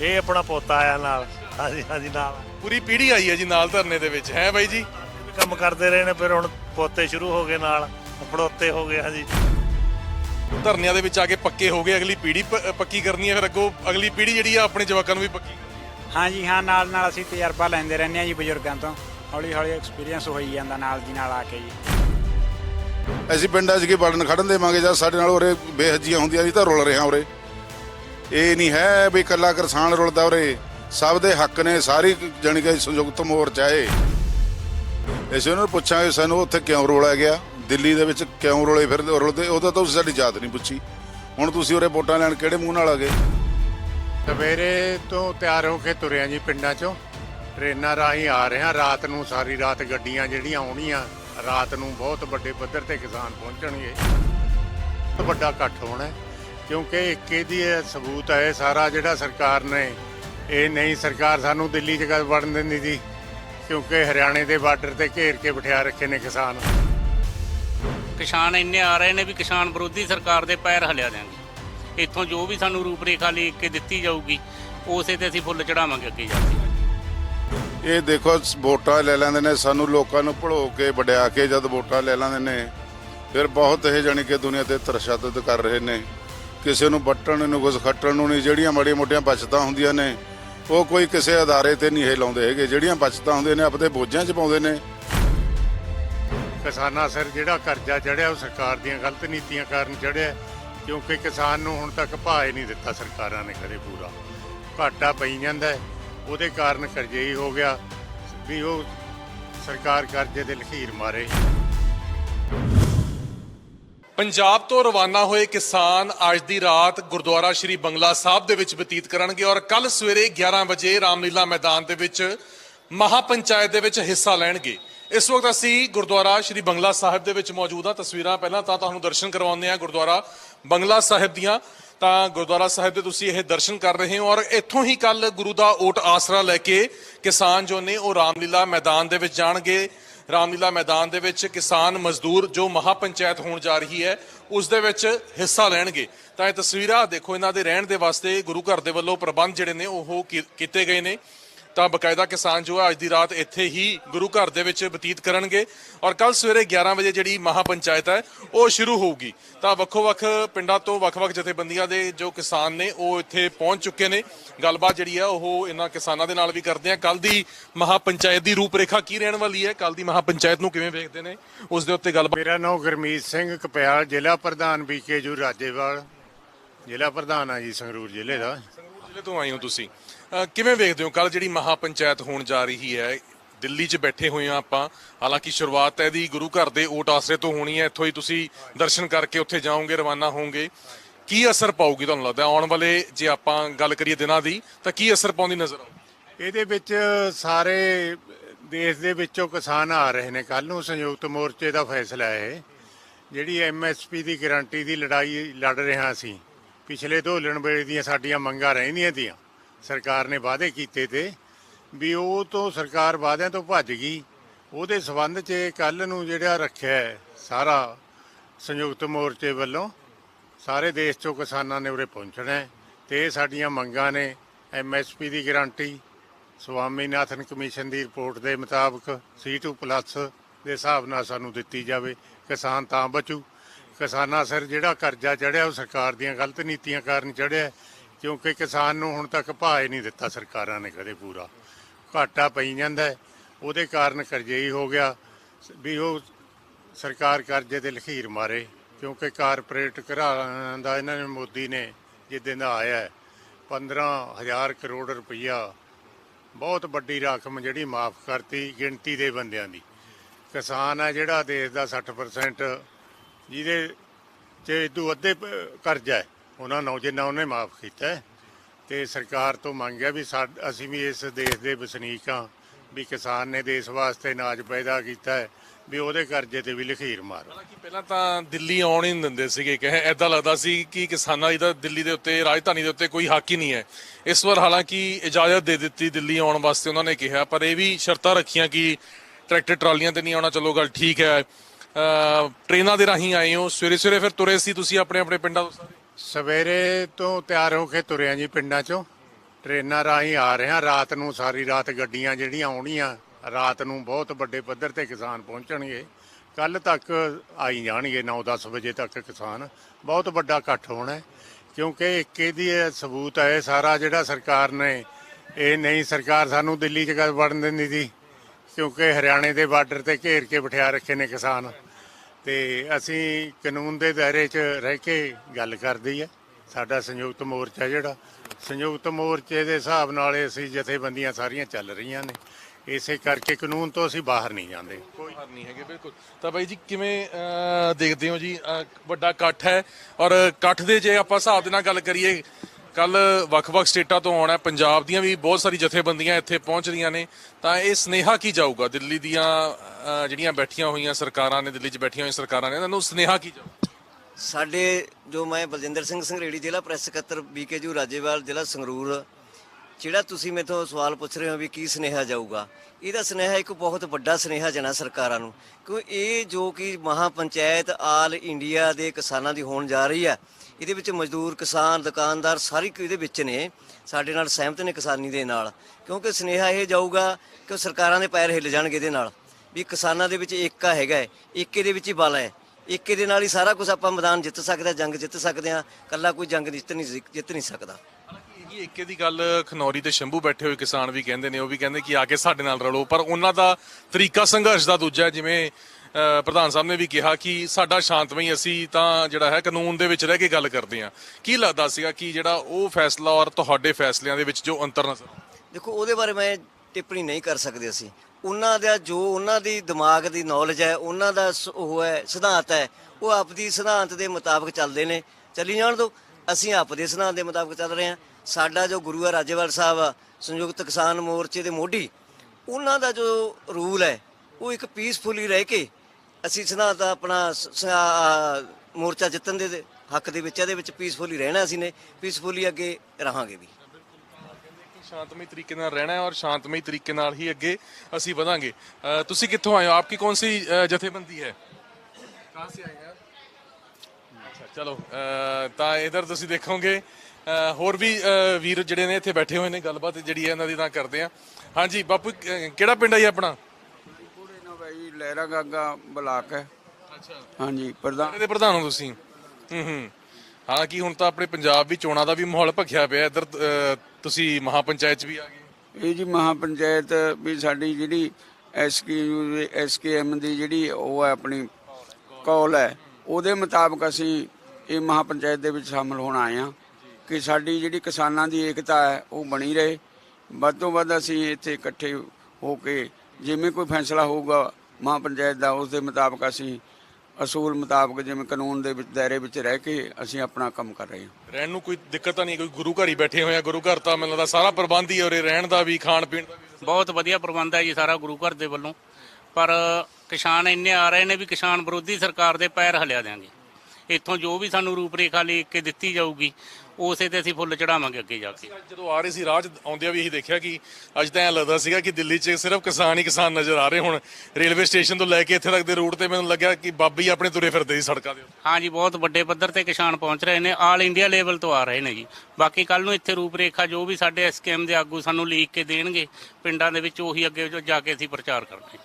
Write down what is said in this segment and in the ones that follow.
ਇਹ ਆਪਣਾ ਪੋਤਾ ਆਇਆ ਨਾਲ। ਹਾਂਜੀ ਹਾਂਜੀ ਨਾਲ। ਪੂਰੀ ਪੀੜ੍ਹੀ ਆਈ ਹੈ ਜੀ ਨਾਲ ਧਰਨੇ ਦੇ ਵਿੱਚ ਹੈ ਬਾਈ ਜੀ? ਵੀ ਕੰਮ ਕਰਦੇ ਰਹੇ ਨੇ ਫਿਰ ਹੁਣ ਪੋਤੇ ਸ਼ੁਰੂ ਹੋ ਗਏ ਨਾਲ ਪੜੋਤੇ ਹੋ ਗਏ ਹਾਂਜੀ। ਧਰਨਿਆਂ ਦੇ ਵਿੱਚ ਆ ਕੇ ਪੱਕੇ ਹੋ ਗਏ ਅਗਲੀ ਪੀੜ੍ਹੀ ਪ- ਪੱਕੀ ਕਰਨੀ ਹੈ ਫਿਰ ਅੱਗੋਂ ਅਗਲੀ ਪੀੜ੍ਹੀ ਜਿਹੜੀ ਆ ਆਪਣੇ ਜਵਾਕਾਂ ਨੂੰ ਵੀ ਪੱਕੀ ਕਰਨੀ ਹਾਂਜੀ ਹਾਂ ਨਾਲ ਨਾਲ ਅਸੀਂ ਤਜਰਬਾ ਲੈਂਦੇ ਰਹਿੰਦੇ ਹਾਂ ਜੀ ਬਜ਼ੁਰਗਾਂ ਤੋਂ। ਹੌਲੀ ਹੌਲੀ ਐਕਸਪੀਰੀਅੰਸ ਹੋਈ ਜਾਂਦਾ ਨਾਲ ਦੀ ਨਾਲ ਆ ਕੇ ਜੀ। ਅਸੀਂ ਪਿੰਡਾਂ 'ਚ ਕੀ ਵੜਨ ਖੜਨ ਦੇਵਾਂਗੇ ਜਾਂ ਸਾਡੇ ਨਾਲ ਉਰੇ ਬੇਹੱਜੀਆਂ ਹੁੰਦੀਆਂ ਅਸੀਂ ਤਾਂ ਰੁਲ ਰਹੇ ਹਾਂ ਉਰੇ। ਇਹ ਨਹੀਂ ਹੈ ਵੀ ਇਕੱਲਾ ਕਿਸਾਨ ਰੁਲਦਾ ਉਰੇ। ਸਭ ਦੇ ਹੱਕ ਨੇ, ਸਾਰੀ ਜਾਣੀ ਕਿ ਸੰਯੁਕਤ ਮੋਰਚਾ ਏ। ਅਸੀਂ ਉਹਨਾਂ ਨੂੰ ਪੁੱਛਾਂਗੇ ਸਾਨੂੰ ਉੱਥੇ ਕਿਉਂ ਰੋਲਿਆ ਗਿਆ? ਦਿੱਲੀ ਦੇ ਵਿੱਚ ਕਿਉਂ ਰੋਲੇ ਫਿਰਦੇ ਰੁਲਦੇ? ਉਹਦਾ ਤਾਂ ਤੁਸੀਂ ਸਾਡੀ ਜਾਤ ਨਹੀਂ ਪੁੱਛੀ। ਹੁਣ ਤੁਸੀਂ ਉਰੇ ਵੋਟਾਂ ਲੈਣ ਕਿਹੜੇ ਮੂੰਹ ਨਾਲ ਆ ਗਏ? ਸਵੇਰੇ ਤੋਂ ਤਿਆਰ ਹੋ ਕੇ ਤੁਰਿਆ ਜੀ ਪਿੰਡਾਂ ਚੋਂ। ਟ੍ਰੇਨਾਂ ਰਾਹੀਂ ਆ ਰਿਹਾ ਰਾਤ ਨੂੰ ਸਾਰੀ ਰਾਤ ਗੱਡੀਆਂ ਜਿਹੜੀਆਂ ਆਉਣੀਆਂ, ਰਾਤ ਨੂੰ ਬਹੁਤ ਵੱਡੇ ਪੱਧਰ ਤੇ ਕਿਸਾਨ ਪਹੁੰਚਣਗੇ। ਵੱਡਾ ਇਕੱਠ ਹੋਣਾ ਕਿਉਂਕਿ ਇੱਕ ਇਹਦੀ ਇਹ ਸਬੂਤ ਹੈ ਸਾਰਾ ਜਿਹੜਾ ਸਰਕਾਰ ਨੇ ਇਹ ਨਹੀਂ ਸਰਕਾਰ ਸਾਨੂੰ ਦਿੱਲੀ 'ਚ ਕਦ ਵੜਨ ਦਿੰਦੀ ਸੀ ਕਿਉਂਕਿ ਹਰਿਆਣੇ ਦੇ ਬਾਰਡਰ ਤੇ ਘੇਰ ਕੇ ਬਿਠਾ ਰੱਖੇ ਨੇ ਕਿਸਾਨ। ਕਿਸਾਨ ਇੰਨੇ ਆ ਰਹੇ ਨੇ ਵੀ ਕਿਸਾਨ ਵਿਰੋਧੀ ਸਰਕਾਰ ਦੇ ਪੈਰ ਹਲਿਆ ਦਿਆਂਗੇ ਇੱਥੋਂ ਜੋ ਵੀ ਸਾਨੂੰ ਰੂਪਰੇਖਾ ਲਿਖ ਕੇ ਦਿੱਤੀ ਜਾਊਗੀ ਉਸੇ ਤੇ ਅਸੀਂ ਫੁੱਲ ਚੜਾਵਾਂਗੇ ਅੱਗੇ ਜਾ ਕੇ। ਇਹ ਦੇਖੋ ਵੋਟਾਂ ਲੈ ਲੈਂਦੇ ਨੇ ਸਾਨੂੰ ਲੋਕਾਂ ਨੂੰ ਭੜੋ ਕੇ ਵਡਿਆ ਕੇ ਜਦ ਵੋਟਾਂ ਲੈ ਲੈਂਦੇ ਨੇ ਫਿਰ ਬਹੁਤ ਇਹ ਜਾਣੀ ਕਿ ਦੁਨੀਆ ਤੇ ਤਰਸ਼ਦਦ ਕਰ ਰਹੇ ਨੇ। ਕਿਸੇ ਨੂੰ ਵੱਟਣ ਨੂੰ ਕੁਝ ਖੱਟਣ ਨੂੰ ਨਹੀਂ, ਜਿਹੜੀਆਂ ਮਾੜੀਆਂ ਮੋਟੀਆਂ ਬਚਤਾਂ ਹੁੰਦੀਆਂ ਨੇ, ਉਹ ਕੋਈ ਕਿਸੇ ਅਦਾਰੇ ਤੇ ਨਹੀਂ ਇਹ ਲਾਉਂਦੇ ਹੈਗੇ। ਜਿਹੜੀਆਂ ਬਚਤਾਂ ਹੁੰਦੀਆਂ ਨੇ, ਆਪਦੇ ਬੋਝਾਂ 'ਚ ਪਾਉਂਦੇ ਨੇ। ਕਿਸਾਨਾਂ ਸਿਰ ਜਿਹੜਾ ਕਰਜ਼ਾ ਚੜਿਆ, ਉਹ ਸਰਕਾਰ ਦੀਆਂ ਗਲਤ ਨੀਤੀਆਂ ਕਾਰਨ ਚੜਿਆ ਕਿਉਂਕਿ ਕਿਸਾਨ ਨੂੰ ਹੁਣ ਤੱਕ ਭਾਅ ਹੀ ਨਹੀਂ ਦਿੱਤਾ ਸਰਕਾਰਾਂ ਨੇ ਕਦੇ ਪੂਰਾ। ਘਾਟਾ ਪਈ ਜਾਂਦਾ ਉਹਦੇ ਕਾਰਨ ਕਰਜ਼ੇ ਹੀ ਹੋ ਗਿਆ। ਵੀ ਉਹ ਸਰਕਾਰ ਕਰਜ਼ੇ ਦੇ ਲਖੀਰ ਮਾਰੇ। ਪੰਜਾਬ ਤੋਂ ਰਵਾਨਾ ਹੋਏ ਕਿਸਾਨ ਅੱਜ ਦੀ ਰਾਤ ਗੁਰਦੁਆਰਾ ਸ਼੍ਰੀ ਬੰਗਲਾ ਸਾਹਿਬ ਦੇ ਵਿੱਚ ਬਤੀਤ ਕਰਨਗੇ ਔਰ ਕੱਲ ਸਵੇਰੇ 11 ਵਜੇ ਰਾਮਲੀਲਾ ਮੈਦਾਨ ਦੇ ਵਿੱਚ ਮਹਾਪੰਚਾਇਤ ਦੇ ਵਿੱਚ ਹਿੱਸਾ ਲੈਣਗੇ। ਇਸ ਵਕਤ ਅਸੀਂ ਗੁਰਦੁਆਰਾ ਸ਼੍ਰੀ ਬੰਗਲਾ ਸਾਹਿਬ ਦੇ ਵਿੱਚ ਮੌਜੂਦ ਹਾਂ। ਤਸਵੀਰਾਂ ਪਹਿਲਾਂ ਤਾਂ ਤੁਹਾਨੂੰ ਦਰਸ਼ਨ ਕਰਵਾਉਂਦੇ ਹਾਂ ਗੁਰਦੁਆਰਾ ਬੰਗਲਾ ਸਾਹਿਬ ਦੀਆਂ। ਤਾਂ ਗੁਰਦੁਆਰਾ ਸਾਹਿਬ ਦੇ ਤੁਸੀਂ ਇਹ ਦਰਸ਼ਨ ਕਰ ਰਹੇ ਹੋ ਔਰ ਇੱਥੋਂ ਹੀ ਕੱਲ ਗੁਰੂ ਦਾ ਓਟ ਆਸਰਾ ਲੈ ਕੇ ਕਿਸਾਨ ਜੋ ਨੇ ਉਹ ਰਾਮਲੀਲਾ ਮੈਦਾਨ ਦੇ ਵਿੱਚ ਜਾਣਗੇ। ਰਾਮਲੀਲਾ ਮੈਦਾਨ ਦੇ ਵਿੱਚ ਕਿਸਾਨ ਮਜ਼ਦੂਰ ਜੋ ਮਹਾਪੰਚਾਇਤ ਹੋਣ ਜਾ ਰਹੀ ਹੈ, ਉਸ ਦੇ ਵਿੱਚ ਹਿੱਸਾ ਲੈਣਗੇ। ਤਾਂ ਇਹ ਤਸਵੀਰਾਂ ਦੇਖੋ, ਇਹਨਾਂ ਦੇ ਰਹਿਣ ਦੇ ਵਾਸਤੇ ਗੁਰੂ ਘਰ ਦੇ ਵੱਲੋਂ ਪ੍ਰਬੰਧ ਜਿਹੜੇ ਨੇ ਉਹ ਕੀ- ਕੀਤੇ ਗਏ ਨੇ। ਤਾਂ ਬਕਾਇਦਾ ਕਿਸਾਨ ਜੋ ਹੈ ਅੱਜ ਦੀ ਰਾਤ ਇੱਥੇ ਹੀ ਗੁਰੂ ਘਰ ਦੇ ਵਿੱਚ ਬਤੀਤ ਕਰਨਗੇ ਔਰ ਕੱਲ ਸਵੇਰੇ 11 ਵਜੇ ਜਿਹੜੀ ਮਹਾਪੰਚਾਇਤ ਹੈ ਉਹ ਸ਼ੁਰੂ ਹੋਊਗੀ। ਤਾਂ ਵੱਖੋ-ਵੱਖ ਪਿੰਡਾਂ ਤੋਂ ਵੱਖ-ਵੱਖ ਜਥੇਬੰਦੀਆਂ ਦੇ ਜੋ ਕਿਸਾਨ ਨੇ ਉਹ ਇੱਥੇ ਪਹੁੰਚ ਚੁੱਕੇ ਨੇ। ਗੱਲਬਾਤ ਜਿਹੜੀ ਹੈ ਉਹ ਇਹਨਾਂ ਕਿਸਾਨਾਂ ਦੇ ਨਾਲ ਵੀ ਕਰਦੇ ਆ ਕੱਲ ਦੀ ਮਹਾਪੰਚਾਇਤ ਦੀ ਰੂਪਰੇਖਾ ਕੀ ਰਹਿਣ ਵਾਲੀ ਹੈ? ਕੱਲ ਦੀ ਮਹਾਪੰਚਾਇਤ ਨੂੰ ਕਿਵੇਂ ਵੇਖਦੇ ਨੇ? ਉਸ ਦੇ ਉੱਤੇ ਗੱਲਬਾਤ ਮੇਰਾ ਨਾਮ ਗੁਰਮੀਤ ਸਿੰਘ ਕਪਿਆਲ ਜ਼ਿਲ੍ਹਾ ਪ੍ਰਧਾਨ ਬੀਕੇਜੂ ਰਾਜੇਵਾਲ। ਜ਼ਿਲ੍ਹਾ ਪ੍ਰਧਾਨ ਆ ਜੀ ਸੰਗਰੂਰ ਜ਼ਿਲ੍ਹੇ ਦਾ। ਜ਼ਿਲ੍ਹੇ ਤੋਂ ਆਏ ਹੋ ਤੁਸੀਂ। ਕਿਵੇਂ ਵੇਖਦੇ ਹੋ? ਕੱਲ ਜਿਹੜੀ ਮਹਾਪੰਚਾਇਤ ਹੋਣ ਜਾ ਰਹੀ ਹੈ, ਦਿੱਲੀ 'ਚ ਬੈਠੇ ਹੋਏ ਆ ਆਪਾਂ। ਹਾਲਾਂਕਿ ਸ਼ੁਰੂਆਤ ਇਹਦੀ ਗੁਰੂ ਘਰ ਦੇ ਓਟ ਆਸਰੇ ਤੋਂ ਹੋਣੀ ਹੈ। ਇੱਥੋਂ ਹੀ ਤੁਸੀਂ ਦਰਸ਼ਨ ਕਰਕੇ ਉੱਥੇ ਜਾਓਗੇ, ਰਵਾਨਾ ਹੋਵੋਗੇ। ਕੀ ਅਸਰ ਪਾਊਗੀ ਤੁਹਾਨੂੰ ਲੱਗਦਾ? ਆਉਣ ਵਾਲੇ ਜੇ ਆਪਾਂ ਗੱਲ ਕਰੀਏ ਦਿਨਾਂ ਦੀ, ਤਾਂ ਕੀ ਅਸਰ ਪਾਉਂਦੀ ਨਜ਼ਰ ਆਊ? ਇਹਦੇ ਵਿੱਚ ਸਾਰੇ ਦੇਸ਼ ਦੇ ਵਿੱਚੋਂ ਕਿਸਾਨ ਆ ਰਹੇ ਨੇ। ਕੱਲ ਨੂੰ ਸੰਯੁਕਤ ਮੋਰਚੇ ਦਾ ਫੈਸਲਾ ਹੈ। ਜਿਹੜੀ ਐਮਐਸਪੀ ਦੀ ਗਾਰੰਟੀ ਦੀ ਲੜਾਈ ਲੜ ਰਹੇ ਅਸੀਂ ਪਿਛਲੇ ਢੋਲਣ ਵੇਲੇ ਦੀਆਂ ਸਾਡੀਆਂ ਮੰਗਾਂ ਰਹਿੰਦੀਆਂ ਤੀਆਂ। ਸਰਕਾਰ ਨੇ ਵਾਅਦੇ ਕੀਤੇ ਤੇ ਵੀ ਉਹ ਤੋਂ ਸਰਕਾਰ ਵਾਅਦਿਆਂ ਤੋਂ ਭੱਜ ਗਈ। ਉਹਦੇ ਸਬੰਧ 'ਚ ਕੱਲ ਨੂੰ ਜਿਹੜਾ ਰੱਖਿਆ ਸਾਰਾ ਸੰਯੁਕਤ ਮੋਰਚੇ ਵੱਲੋਂ, ਸਾਰੇ ਦੇਸ਼ ਚੋਂ ਕਿਸਾਨਾਂ ਨੇ ਉਰੇ ਪਹੁੰਚਣਾ ਹੈ ਤੇ ਇਹ ਸਾਡੀਆਂ ਮੰਗਾਂ ਨੇ ਐਮਐਸਪੀ ਦੀ ਗਾਰੰਟੀ, ਸਵਾਮੀਨਾਥਨ ਕਮਿਸ਼ਨ ਦੀ ਰਿਪੋਰਟ ਦੇ ਮੁਤਾਬਕ C2 ਪਲੱਸ ਦੇ ਹਿਸਾਬ ਨਾਲ ਸਾਨੂੰ ਦਿੱਤੀ ਜਾਵੇ। ਕਿਸਾਨ ਤਾਂ ਬਚੂ। ਕਿਸਾਨਾਂ ਸਿਰ ਜਿਹੜਾ ਕਰਜ਼ਾ ਚੜਿਆ ਉਹ ਸਰਕਾਰ ਦੀਆਂ ਗਲਤ ਨੀਤੀਆਂ ਕਾਰਨ ਚੜਿਆ ਕਿਉਂਕਿ ਕਿਸਾਨ ਨੂੰ ਹੁਣ ਤੱਕ ਭਾਅ ਹੀ ਨਹੀਂ ਦਿੱਤਾ ਸਰਕਾਰਾਂ ਨੇ ਕਦੇ ਪੂਰਾ। ਘਾਟਾ ਪਈ ਜਾਂਦਾ ਹੈ, ਉਹਦੇ ਕਾਰਨ ਕਰਜ਼ੇ ਹੀ ਹੋ ਗਿਆ। ਵੀ ਉਹ ਸਰਕਾਰ ਕਰਜ਼ੇ ਤੇ ਲਖੀਰ ਮਾਰੇ। ਕਿਉਂਕਿ ਕਾਰਪੋਰੇਟ ਘਰਾਣਿਆਂ ਦਾ ਇਹਨਾਂ ਨੇ ਮੋਦੀ ਨੇ ਜਿੱਦਾਂ ਦਾ ਆਇਆ ਹੈ, 15000 ਕਰੋੜ ਰੁਪਈਆ ਬਹੁਤ ਵੱਡੀ ਰਕਮ ਜਿਹੜੀ ਮਾਫ ਕਰਤੀ ਗਿਣਤੀ ਦੇ ਬੰਦਿਆਂ ਦੀ। ਕਿਸਾਨ ਹੈ ਜਿਹੜਾ ਦੇਸ਼ ਦਾ 60% ਜਿਹਦੇ ਚ ਇਦੋਂ ਅੱਧੇ ਪ- ਕਰਜ਼ਾ ਹੈ। ਉਹਨਾਂ ਨੂੰ ਜਿੰਨਾ ਉਹਨੇ ਮਾਫ ਕੀਤਾ ਹੈ। ਤੇ ਸਰਕਾਰ ਤੋਂ ਮੰਗਿਆ ਵੀ ਸਾਡ- ਅਸੀਂ ਵੀ ਇਸ ਦੇਸ਼ ਦੇ ਵਸਨੀਕ ਹਾਂ, ਵੀ ਕਿਸਾਨ ਨੇ ਦੇਸ਼ ਵਾਸਤੇ ਅਨਾਜ ਪੈਦਾ ਕੀਤਾ ਹੈ, ਵੀ ਉਹਦੇ ਕਰਜ਼ੇ ਤੇ ਵੀ ਲਖੀਰ ਮਾਰੋ। ਹਾਲਾਂਕਿ ਪਹਿਲਾਂ ਤਾਂ ਦਿੱਲੀ ਆਉਣ ਹੀ ਨਹੀਂ ਦਿੰਦੇ ਸੀਗੇ ਕਿ ਐਦਾਂ ਲੱਗਦਾ ਸੀ ਕਿ ਕਿਸਾਨਾਂ ਦੀ ਤਾਂ ਦਿੱਲੀ ਦੇ ਉੱਤੇ, ਰਾਜਧਾਨੀ ਦੇ ਉੱਤੇ ਕੋਈ ਹੱਕ ਹੀ ਨਹੀਂ ਹੈ। ਇਸ ਵਾਰ ਹਾਲਾਂਕਿ ਇਜਾਜ਼ਤ ਦੇ ਦਿੱਤੀ ਦਿੱਲੀ ਆਉਣ ਵਾਸਤੇ ਉਹਨਾਂ ਨੇ ਕਿਹਾ, ਪਰ ਇਹ ਵੀ ਸ਼ਰਤਾਂ ਰੱਖੀਆਂ ਕਿ ਟਰੈਕਟਰ ਟਰਾਲੀਆਂ ਤੇ ਨਹੀਂ ਆਉਣਾ, ਚਲੋ ਗੱਲ ਠੀਕ ਹੈ। ਟ੍ਰੇਨਾਂ ਦੇ ਰਾਹੀਂ ਆਏ ਹੋ ਸਵੇਰੇ ਸਵੇਰੇ ਫਿਰ ਤੁਰੇ ਸੀ ਤੁਸੀਂ ਆਪਣੇ ਆਪਣੇ ਪਿੰਡਾਂ ਤੋਂ ਸਾਰੇ? ਸਵੇਰੇ ਤੋਂ ਤਿਆਰ ਹੋ ਕੇ ਤੁਰਿਆ ਜੀ ਪਿੰਡਾਂ ਚੋਂ। ਟ੍ਰੇਨਾਂ ਰਾਹੀਂ ਆ ਰਹੇ ਹਾਂ। ਰਾਤ ਨੂੰ ਸਾਰੀ ਰਾਤ ਗੱਡੀਆਂ ਜਿਹੜੀਆਂ ਆਉਣੀਆਂ, ਰਾਤ ਨੂੰ ਬਹੁਤ ਵੱਡੇ ਪੱਧਰ ਤੇ ਕਿਸਾਨ ਪਹੁੰਚਣਗੇ। ਕੱਲ ਤੱਕ ਆਈ ਜਾਣਗੇ 9-10 ਵਜੇ ਤੱਕ ਕਿਸਾਨ। ਬਹੁਤ ਵੱਡਾ ਇਕੱਠ ਹੋਣਾ ਹੈ, ਕਿਉਂਕਿ ਇੱਕ ਇਹਦੀ ਸਬੂਤ ਹੈ ਇਹ ਸਾਰਾ ਜਿਹੜਾ ਸਰਕਾਰ ਨੇ, ਇਹ ਨਹੀਂ, ਸਰਕਾਰ ਸਾਨੂੰ ਦਿੱਲੀ 'ਚ ਕਦ ਵੜਨ ਦਿੰਦੀ ਸੀ, ਕਿਉਂਕਿ ਹਰਿਆਣੇ ਦੇ ਬਾਰਡਰ ਤੇ ਘੇਰ ਕੇ ਬਿਠਾ ਰੱਖੇ ਨੇ ਕਿਸਾਨ। ਤੇ ਅਸੀਂ ਕਾਨੂੰਨ ਦੇ ਦਾਇਰੇ 'ਚ ਰਹਿ ਕੇ ਗੱਲ ਕਰਦੀ ਹੈ। ਸਾਡਾ ਸੰਯੁਕਤ ਮੋਰਚਾ ਜਿਹੜਾ ਸੰਯੁਕਤ ਮੋਰਚੇ ਦੇ ਹਿਸਾਬ ਨਾਲ ਇਹ ਅਸੀਂ ਜਥੇਬੰਦੀਆਂ ਸਾਰੀਆਂ ਚੱਲ ਰਹੀਆਂ ਨੇ। ਇਸੇ ਕਰਕੇ ਕਾਨੂੰਨ ਤੋਂ ਅਸੀਂ ਬਾਹਰ ਨਹੀਂ ਜਾਂਦੇ। ਕੋਈ ਬਾਹਰ ਨਹੀਂ ਹੈਗੇ ਬਿਲਕੁਲ। ਤਾਂ ਬਾਈ ਜੀ ਕਿਵੇਂ ਅਹ, ਦੇਖਦੇ ਹੋ ਜੀ ਅਹ, ਵੱਡਾ ਇਕੱਠ ਹੈ? ਔਰ ਇਕੱਠ ਦੇ ਜੇ ਆਪਾਂ ਹਿਸਾਬ ਦੇ ਨਾਲ ਗੱਲ ਕਰੀਏ ਕੱਲ ਵੱਖ-ਵੱਖ ਸਟੇਟਾਂ ਤੋਂ ਆਉਣਾ ਪੰਜਾਬ ਦੀਆਂ ਵੀ ਬਹੁਤ ਸਾਰੀ ਜਥੇਬੰਦੀਆਂ ਇੱਥੇ ਪਹੁੰਚ ਰਹੀਆਂ ਨੇ। ਤਾਂ ਇਹ ਸਨੇਹਾ ਕੀ ਜਾਊਗਾ? ਦਿੱਲੀ ਦੀਆਂ ਜਿਹੜੀਆਂ ਬੈਠੀਆਂ ਹੋਈਆਂ ਸਰਕਾਰਾਂ ਨੇ, ਦਿੱਲੀ 'ਚ ਬੈਠੀਆਂ ਹੋਈਆਂ ਸਰਕਾਰਾਂ ਨੇ, ਇਹਨਾਂ ਨੂੰ ਸਨੇਹਾ ਕੀ ਜਾਊਗਾ ਸਾਡੇ ਜੋ ਮੈਂ ਬਲਜਿੰਦਰ ਸਿੰਘ ਸੰਗਰੇੜੀ ਜ਼ਿਲ੍ਹਾ ਪ੍ਰੈਸ ਸਕੱਤਰ ਬੀਕੇਜੂ ਰਾਜੇਵਾਲ, ਜ਼ਿਲ੍ਹਾ ਸੰਗਰੂਰ, ਜਿਹੜਾ ਤੁਸੀਂ ਮੇਥੋਂ ਸਵਾਲ ਪੁੱਛ ਰਹੇ ਹੋ ਵੀ ਕੀ ਸੁਨੇਹਾ ਜਾਊਗਾ, ਇਹਦਾ ਸੁਨੇਹਾ ਇੱਕ ਬਹੁਤ ਵੱਡਾ ਸੁਨੇਹਾ ਜਾਣਾ ਸਰਕਾਰਾਂ ਨੂੰ। ਕਿਉਂ ਇਹ ਜੋ ਕਿ ਮਹਾ ਪੰਚਾਇਤ ਆਲ ਇੰਡੀਆ ਦੇ ਕਿਸਾਨਾਂ ਦੀ ਹੋਣ ਜਾ ਰਹੀ ਹੈ ਇਹਦੇ ਵਿੱਚ ਮਜ਼ਦੂਰ ਕਿਸਾਨ ਦੁਕਾਨਦਾਰ ਸਾਰੇ ਇਹਦੇ ਵਿੱਚ ਨੇ। ਸਾਡੇ ਨਾਲ ਸਹਿਮਤ ਨੇ ਕਿਸਾਨੀ ਦੇ ਨਾਲ। ਕਿਉਂਕਿ ਸੁਨੇਹਾ ਇਹ ਜਾਊਗਾ ਕਿ ਸਰਕਾਰਾਂ ਦੇ ਪੈਰ ਹਿੱਲ ਜਾਣਗੇ ਇਹਦੇ ਨਾਲ। ਵੀ ਕਿਸਾਨਾਂ ਦੇ ਵਿੱਚ ਏਕਾ ਹੈਗਾ ਹੈ, ਏਕੇ ਦੇ ਵਿੱਚ ਹੀ ਬਲ ਹੈ। ਏਕੇ ਦੇ ਨਾਲ ਹੀ ਸਾਰਾ ਕੁਝ ਆਪਾਂ ਮੈਦਾਨ ਜਿੱਤ ਸਕਦੇ ਜੰਗ ਜਿੱਤ ਸਕਦੇ ਹਾਂ। ਕੱਲਾ ਕੋਈ ਜੰਗ ਜਿੱਤ ਨਹੀਂ ਜਿੱਤ ਨਹੀਂ ਸਕਦਾ। ਇਹ ਏਕੇ ਦੀ ਗੱਲ ਖਨੌਰੀ ਤੇ ਸ਼ੰਭੂ ਬੈਠੇ ਹੋਏ ਕਿਸਾਨ ਵੀ ਕਹਿੰਦੇ ਨੇ ਉਹ ਵੀ ਕਹਿੰਦੇ ਕਿ ਆ ਕੇ ਸਾਡੇ ਨਾਲ ਰਲੋ। ਪਰ ਉਹਨਾਂ ਦਾ ਤਰੀਕਾ ਸੰਘਰਸ਼ ਦਾ ਦੂਜਾ ਜਿਵੇਂ ਪ੍ਰਧਾਨ ਸਾਹਿਬ ਨੇ ਵੀ ਕਿਹਾ ਕਿ ਸਾਡਾ ਸ਼ਾਂਤਮਈ ਅਸੀਂ ਤਾਂ ਜਿਹੜਾ ਹੈ ਕਾਨੂੰਨ ਦੇ ਵਿੱਚ ਰਹਿ ਕੇ ਗੱਲ ਕਰਦੇ ਹਾਂ। ਕੀ ਲੱਗਦਾ ਸੀਗਾ ਕਿ ਜਿਹੜਾ ਉਹ ਫੈਸਲਾ ਔਰ ਤੁਹਾਡੇ ਫੈਸਲਿਆਂ ਦੇ ਵਿੱਚ ਜੋ ਅੰਤਰ ਨਜ਼ਰ ਦੇਖੋ ਉਹਦੇ ਬਾਰੇ ਮੈਂ ਟਿੱਪਣੀ ਨਹੀਂ ਕਰ ਸਕਦੇ ਅਸੀਂ। ਉਹਨਾਂ ਦਾ ਜੋ ਉਹਨਾਂ ਦੀ ਦਿਮਾਗ ਦੀ ਨੌਲੇਜ ਹੈ ਉਹਨਾਂ ਦਾ ਸ- ਉਹ ਹੈ ਸਿਧਾਂਤ ਹੈ ਉਹ ਆਪਦੀ ਸਿਧਾਂਤ ਦੇ ਮੁਤਾਬਕ ਚੱਲਦੇ ਨੇ। ਚੱਲੀ ਜਾਣ ਦੋ ਅਸੀਂ ਆਪਦੇ ਸਿਧਾਂਤ ਦੇ ਮੁਤਾਬਕ ਚੱਲ ਰਹੇ ਹਾਂ। ਸਾਡਾ ਜੋ ਗੁਰੂ ਆ ਰਾਜੇਵਾਲ ਸਾਹਿਬ ਆ, ਸੰਯੁਕਤ ਕਿਸਾਨ ਮੋਰਚੇ ਦੇ ਮੋਢੀ ਉਹਨਾਂ ਦਾ ਜੋ ਰੂਲ ਹੈ ਉਹ ਇੱਕ ਪੀਸਫੁਲੀ ਰਹਿ ਕੇ ਅਸੀਂ ਸਦਾ ਦਾ ਆਪਣਾ ਮੋਰਚਾ ਜਿੱਤਣ ਦੇ ਦੇ ਹੱਕ ਦੇ ਵਿੱਚ, ਇਹਦੇ ਵਿੱਚ ਪੀਸਫੁਲੀ ਰਹਿਣਾ ਅਸੀਂ ਨੇ ਪੀਸਫੁਲੀ ਅੱਗੇ ਰਹਾਂਗੇ ਵੀ। ਸ਼ਾਂਤਮਈ ਤਰੀਕੇ ਨਾਲ ਰਹਿਣਾ ਹੈ ਔਰ ਸ਼ਾਂਤਮਈ ਤਰੀਕੇ ਨਾਲ ਹੀ ਅੱਗੇ ਅਸੀਂ ਵਧਾਂਗੇ। ਤੁਸੀਂ ਕਿੱਥੋਂ ਆਏ ਹੋ? ਆਪਕੀ ਕੌਣ ਸੀ ਜਥੇਬੰਦੀ ਹੈ? ਕਹਾਂ ਸੇ ਆਏ ਹੈ ਚਲੋ ਤਾਂ ਇਧਰ ਤੁਸੀਂ ਦੇਖੋਗੇ ਹੋਰ ਵੀ ਵੀਰ ਜਿਹੜੇ ਨੇ ਇੱਥੇ ਬੈਠੇ ਹੋਏ ਨੇ, ਗੱਲਬਾਤ ਜਿਹੜੀ ਹੈ ਇਹਨਾਂ ਦੀ ਤਾਂ ਕਰਦੇ ਆ ਹਾਂਜੀ, ਬਾਪੂ ਕਿਹੜਾ ਪਿੰਡ ਹੈ ਆਪਣਾ? ਭਾਈ ਲਹਿਰਾ ਗਾਗਾ ਬਲਾਕ ਹੈ। ਅੱਛਾ। ਹਾਂਜੀ ਪ੍ਰਧਾਨ ਦੇ ਪ੍ਰਧਾਨ ਹੋ ਤੁਸੀਂ? ਹੂੰ ਹੂੰ। ਹਾਲਾਂਕਿ ਹੁਣ ਤਾਂ ਆਪਣੇ ਪੰਜਾਬ ਵੀ ਚੋਣਾਂ ਦਾ ਵੀ ਮਾਹੌਲ ਭਖਿਆ ਪਿਆ। ਇੱਧਰ ਤੁਸੀਂ ਮਹਾਪੰਚਾਇਤ 'ਚ ਵੀ ਆ ਗਏ। ਇਹ ਜੀ ਮਹਾ ਪੰਚਾਇਤ ਵੀ ਸਾਡੀ ਜਿਹੜੀ ਐਸਕੇਯੂ ਐਸਕੇਐਮ ਦੀ ਜਿਹੜੀ ਉਹ ਹੈ ਆਪਣੀ ਕੌਲ ਹੈ ਉਹਦੇ ਮੁਤਾਬਕ ਅਸੀਂ ਇਹ ਮਹਾ ਪੰਚਾਇਤ ਦੇ ਵਿੱਚ ਸ਼ਾਮਲ ਹੋਣ ਆਏ ਹਾਂ ਕਿ ਸਾਡੀ ਜਿਹੜੀ ਕਿਸਾਨਾਂ ਦੀ ਏਕਤਾ ਹੈ ਉਹ ਬਣੀ ਰਹੇ। ਵੱਧ ਤੋਂ ਵੱਧ ਅਸੀਂ ਇੱਥੇ ਇਕੱਠੇ ਹੋ ਕੇ ਜਿਵੇਂ ਕੋਈ ਫੈਸਲਾ ਹੋਊਗਾ ਮਹਾ ਪੰਚਾਇਤ ਦਾ ਉਸ ਦੇ ਮੁਤਾਬਕ ਅਸੀਂ ਅਸੂਲ ਮੁਤਾਬਕ ਜਿਵੇਂ ਕਾਨੂੰਨ ਦੇ ਵਿੱਚ ਦਾਇਰੇ ਵਿੱਚ ਰਹਿ ਕੇ ਅਸੀਂ ਆਪਣਾ ਕੰਮ ਕਰ ਰਹੇ ਹਾਂ। ਰਹਿਣ ਨੂੰ ਕੋਈ ਦਿੱਕਤ ਤਾਂ ਨਹੀਂ ਕੋਈ ਗੁਰੂ ਘਰ ਹੀ ਬੈਠੇ ਹੋਏ ਆ ਗੁਰੂ ਘਰ ਤਾਂ ਮੈਨੂੰ ਲੱਗਦਾ ਸਾਰਾ ਪ੍ਰਬੰਧ ਹੀ ਹੈ ਉਰੇ ਰਹਿਣ ਦਾ ਵੀ ਖਾਣ ਪੀਣ ਦਾ ਵੀ। ਬਹੁਤ ਵਧੀਆ ਪ੍ਰਬੰਧ ਹੈ ਜੀ ਸਾਰਾ ਗੁਰੂ ਘਰ ਦੇ ਵੱਲੋਂ। ਪਰ ਕਿਸਾਨ ਇੰਨੇ ਆ ਰਹੇ ਨੇ ਵੀ ਕਿਸਾਨ ਵਿਰੋਧੀ ਸਰਕਾਰ ਦੇ ਪੈਰ ਹਲਿਆ ਦਿਆਂਗੇ। ਇੱਥੋਂ ਜੋ ਵੀ ਸਾਨੂੰ ਰੂਪਰੇਖਾ ਲਿਖ ਕੇ ਦਿੱਤੀ ਜਾਊਗੀ ਉਸੇ ਤੇ ਅਸੀਂ ਫੁੱਲ ਚੜਾਵਾਂਗੇ ਅੱਗੇ ਜਾ ਕੇ। ਅੱਜ ਜਦੋਂ ਆ ਰਹੇ ਸੀ ਰਾਜ ਆਉਂਦਿਆਂ ਵੀ ਇਹੀ ਦੇਖਿਆ ਕਿ ਅੱਜ ਤਾਂ ਐਂ ਲੱਗਦਾ ਸੀਗਾ ਕਿ ਦਿੱਲੀ 'ਚ ਸਿਰਫ ਕਿਸਾਨ ਹੀ ਕਿਸਾਨ ਨਜ਼ਰ ਆ ਰਹੇ ਹੁਣ। ਰੇਲਵੇ ਸਟੇਸ਼ਨ ਤੋਂ ਲੈ ਕੇ ਇੱਥੇ ਤੱਕ ਦੇ ਰੂਟ ਤੇ ਮੈਨੂੰ ਲੱਗਿਆ ਕਿ ਬਾਬੇ ਆਪਣੇ ਤੁਰੇ ਫਿਰਦੇ ਸੀ ਸੜਕਾਂ ਦੇ ਉੱਤੇ। ਹਾਂਜੀ ਬਹੁਤ ਵੱਡੇ ਪੱਧਰ ਤੇ ਕਿਸਾਨ ਪਹੁੰਚ ਰਹੇ ਨੇ। ਆਲ ਇੰਡੀਆ ਲੈਵਲ ਤੋਂ ਆ ਰਹੇ ਨੇ ਜੀ। ਬਾਕੀ ਕੱਲ ਨੂੰ ਇੱਥੇ ਰੂਪਰੇਖਾ ਜੋ ਵੀ ਸਾਡੇ ਐਸਕੇਐਮ ਦੇ ਆਗੂ ਸਾਨੂੰ ਲੀਕ ਕੇ ਦੇਣਗੇ ਪਿੰਡਾਂ ਦੇ ਵਿੱਚ ਉਹੀ ਅੱਗੇ ਜੋ ਕੇ ਅਸੀਂ ਪ੍ਰਚਾਰ ਕਰਨਾ। ਹੈ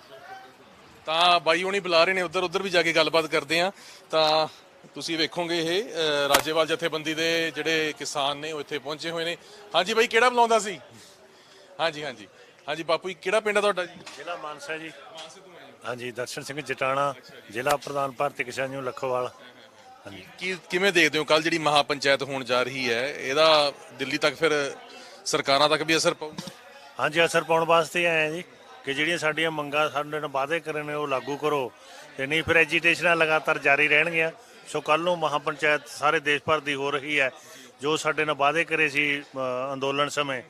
ਤਾਂ ਬਾਈ ਹੋਣੀ ਬੁਲਾ ਰਹੇ ਨੇ ਉੱਧਰ ਉੱਧਰ ਵੀ ਜਾ ਕੇ ਗੱਲਬਾਤ ਕਰਦੇ ਆ ਤਾਂ ਤੁਸੀਂ ਵੇਖੋਗੇ ਇਹ ਰਾਜੇਵਾਲ ਜਥੇਬੰਦੀ ਦੇ ਜਿਹੜੇ ਕਿਸਾਨ ਨੇ ਉਹ ਇੱਥੇ ਪਹੁੰਚੇ ਹੋਏ ਨੇ। ਹਾਂਜੀ ਬਾਈ ਕਿਹੜਾ ਬੁਲਾਉਂਦਾ ਸੀ? ਹਾਂਜੀ ਹਾਂਜੀ। ਹਾਂਜੀ ਬਾਪੂ ਜੀ ਕਿਹੜਾ ਪਿੰਡ ਆ ਤੁਹਾਡਾ ਜੀ? ਜ਼ਿਲ੍ਹਾ ਮਾਨਸਾ ਜੀ। ਹਾਂਜੀ ਦਰਸ਼ਨ ਸਿੰਘ ਜਟਾਣਾ ਜ਼ਿਲ੍ਹਾ ਪ੍ਰਧਾਨ ਭਾਰਤੀ ਕਿਸਾਨ ਯੂਨੀਅਨ ਲੱਖੋਵਾਲ। ਹਾਂਜੀ। ਕੀ ਕਿਵੇਂ ਦੇਖਦੇ ਹੋ ਕੱਲ ਜਿਹੜੀ ਮਹਾ ਪੰਚਾਇਤ ਹੋਣ ਜਾ ਰਹੀ ਹੈ ਇਹਦਾ ਦਿੱਲੀ ਤੱਕ ਫਿਰ ਸਰਕਾਰਾਂ ਤੱਕ ਵੀ ਅਸਰ ਪਊਗਾ ਹਾਂਜੀ ਅਸਰ ਪਾਉਣ ਵਾਸਤੇ ਆਏ ਆ ਜੀ ਕਿ ਜਿਹੜੀਆਂ ਸਾਡੀਆਂ ਮੰਗਾਂ ਸਾਡੇ ਨਾਲ ਵਾਅਦੇ ਕਰੇ ਨੇ ਉਹ ਲਾਗੂ ਕਰੋ। ਤੇ ਨਹੀਂ ਫਿਰ ਐਜੀਟੇਸ਼ਨਾਂ ਲਗਾਤਾਰ ਜਾਰੀ ਰਹਿਣਗੀਆਂ। ਸੋ ਕੱਲ ਨੂੰ ਮਹਾਪੰਚਾਇਤ ਸਾਰੇ ਦੇਸ਼ ਭਰ ਦੀ ਹੋ ਰਹੀ ਹੈ, ਜੋ ਸਾਡੇ ਨਾਲ ਵਾਅਦੇ ਕਰੇ ਸੀ ਅੰਦੋਲਨ ਸਮੇਂ,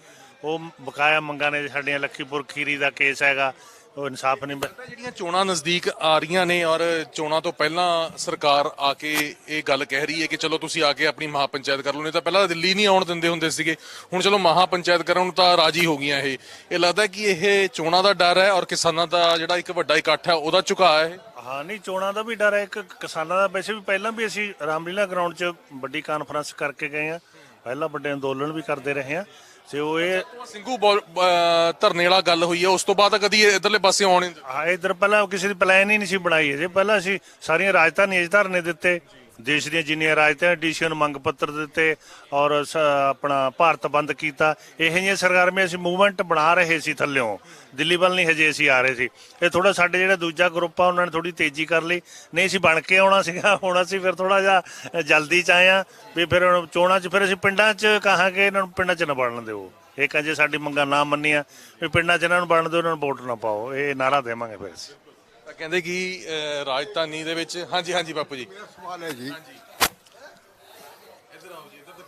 ਉਹ ਬਕਾਇਆ ਮੰਗਾਂ ਨੇ ਸਾਡੀਆਂ ਲੱਖੀਪੁਰ ਖੀਰੀ ਦਾ ਕੇਸ ਹੈਗਾ, ਉਹ ਇਨਸਾਫ ਨਹੀਂ ਜਿਹੜੀਆਂ ਚੋਣਾਂ ਨਜ਼ਦੀਕ ਆ ਰਹੀਆਂ ਨੇ ਔਰ ਚੋਣਾਂ ਤੋਂ ਪਹਿਲਾਂ ਸਰਕਾਰ ਆ ਕੇ ਇਹ ਗੱਲ ਕਹਿ ਰਹੀ ਹੈ ਕਿ ਚਲੋ ਤੁਸੀਂ ਆ ਕੇ ਆਪਣੀ ਮਹਾ ਪੰਚਾਇਤ ਕਰ ਲਓ, ਨਹੀਂ ਤਾਂ ਪਹਿਲਾਂ ਦਿੱਲੀ ਨਹੀਂ ਆਉਣ ਦਿੰਦੇ ਹੁੰਦੇ ਸੀਗੇ, ਹੁਣ ਚਲੋ ਮਹਾ ਪੰਚਾਇਤ ਕਰਨ ਨੂੰ ਤਾਂ ਰਾਜੀ ਹੋ ਗਈਆਂ ਇਹ। ਇਹ ਲੱਗਦਾ ਕਿ ਇਹ ਚੋਣਾਂ ਦਾ ਡਰ ਹੈ ਔਰ ਕਿਸਾਨਾਂ ਦਾ ਜਿਹੜਾ ਇੱਕ ਵੱਡਾ ਇਕੱਠ ਹੈ, ਉਹਦਾ ਝੁਕਾਅ ਹੈ ਹਾਂ ਨਹੀਂ ਚੋਣਾਂ ਦਾ ਵੀ ਡਰ ਹੈ। ਇੱਕ ਕਿਸਾਨਾਂ ਦਾ ਵੈਸੇ ਵੀ ਪਹਿਲਾਂ ਵੀ ਅਸੀਂ ਰਾਮਲੀਲਾ ਗਰਾਊਂਡ 'ਚ ਵੱਡੀ ਕਾਨਫਰੰਸ ਕਰਕੇ ਗਏ ਆ ਪਹਿਲਾਂ ਵੱਡੇ ਅੰਦੋਲਨ ਵੀ ਕਰਦੇ ਰਹੇ ਆ ਤੇ ਉਹ ਇਹ ਸਿੰਘੂ ਅਹ ਧਰਨੇ ਵਾਲਾ ਗੱਲ ਹੋਈ ਹੈ। ਉਸ ਤੋਂ ਬਾਅਦ ਕਦੀ ਇਧਰਲੇ ਪਾਸੇ ਆਉਣ ਹੀ ਨਹੀਂ ਦਿੱਤਾ। ਹਾਂ ਇਧਰ ਪਹਿਲਾਂ ਕਿਸੇ ਦੀ ਪਲਾਨ ਹੀ ਨਹੀਂ ਸੀ ਬਣਾਈ ਜੇ ਪਹਿਲਾਂ ਅਸੀਂ ਸਾਰੀਆਂ ਰਾਜਧਾਨੀਆਂ 'ਚ ਧਰਨੇ ਦਿੱਤੇ। ਦੇਸ਼ ਦੀਆਂ ਜਿੰਨੀਆਂ ਰਾਜਧਾਨੀਆਂ ਡੀਸੀ ਨੂੰ ਮੰਗ ਪੱਤਰ ਦਿੱਤੇ ਔਰ ਸ- ਆਪਣਾ ਭਾਰਤ ਬੰਦ ਕੀਤਾ, ਇਹੋ ਜਿਹੀਆਂ ਸਰਗਰਮੀਆਂ ਅਸੀਂ ਮੂਵਮੈਂਟ ਬਣਾ ਰਹੇ ਸੀ ਥੱਲਿਓਂ। ਦਿੱਲੀ ਵੱਲ ਨਹੀਂ ਹਜੇ ਅਸੀਂ ਆ ਰਹੇ ਸੀ। ਇਹ ਥੋੜਾ ਸਾਡੇ ਜਿਹੜਾ ਦੂਜਾ ਗਰੁੱਪ ਆ, ਉਹਨਾਂ ਨੇ ਥੋੜੀ ਤੇਜ਼ੀ ਕਰ ਲਈ। ਨਹੀਂ, ਅਸੀਂ ਬਣ ਕੇ ਆਉਣਾ ਸੀਗਾ, ਹੁਣ ਅਸੀਂ ਫਿਰ ਥੋੜਾ ਜਿਹਾ ਜਲਦੀ ਚ ਆਏ ਆ ਵੀ ਫਿਰ ਚੋਣਾਂ 'ਚ, ਫਿਰ ਅਸੀਂ ਪਿੰਡਾਂ 'ਚ ਕਹਾਂਗੇ ਇਹਨਾਂ ਨੂੰ ਪਿੰਡਾਂ 'ਚ ਨਾ ਬਣਨ ਦਿਓ। ਇਹ ਕਹਿੰਦੇ ਸਾਡੀ ਮੰਗਾਂ ਨਾ ਮੰਨੀਆਂ, ਵੀ ਪਿੰਡਾਂ 'ਚ ਇਹਨਾਂ ਨੂੰ ਬਣਨ ਦਿਓ, ਇਹਨਾਂ ਨੂੰ ਵੋਟ ਨਾ ਪਾਓ। ਇਹ ਨਾਰਾ ਦੇਵਾਂਗੇ ਫਿਰ ਅਸੀਂ। ਤਾਂ ਕਹਿੰਦੇ ਕਿ ਅਹ, ਰਾਜਧਾਨੀ ਦੇ ਵਿੱਚ ਹਾਂਜੀ ਹਾਂਜੀ ਬਾਪੂ ਜੀ। ਸਵਾਲ ਹੈ ਜੀ।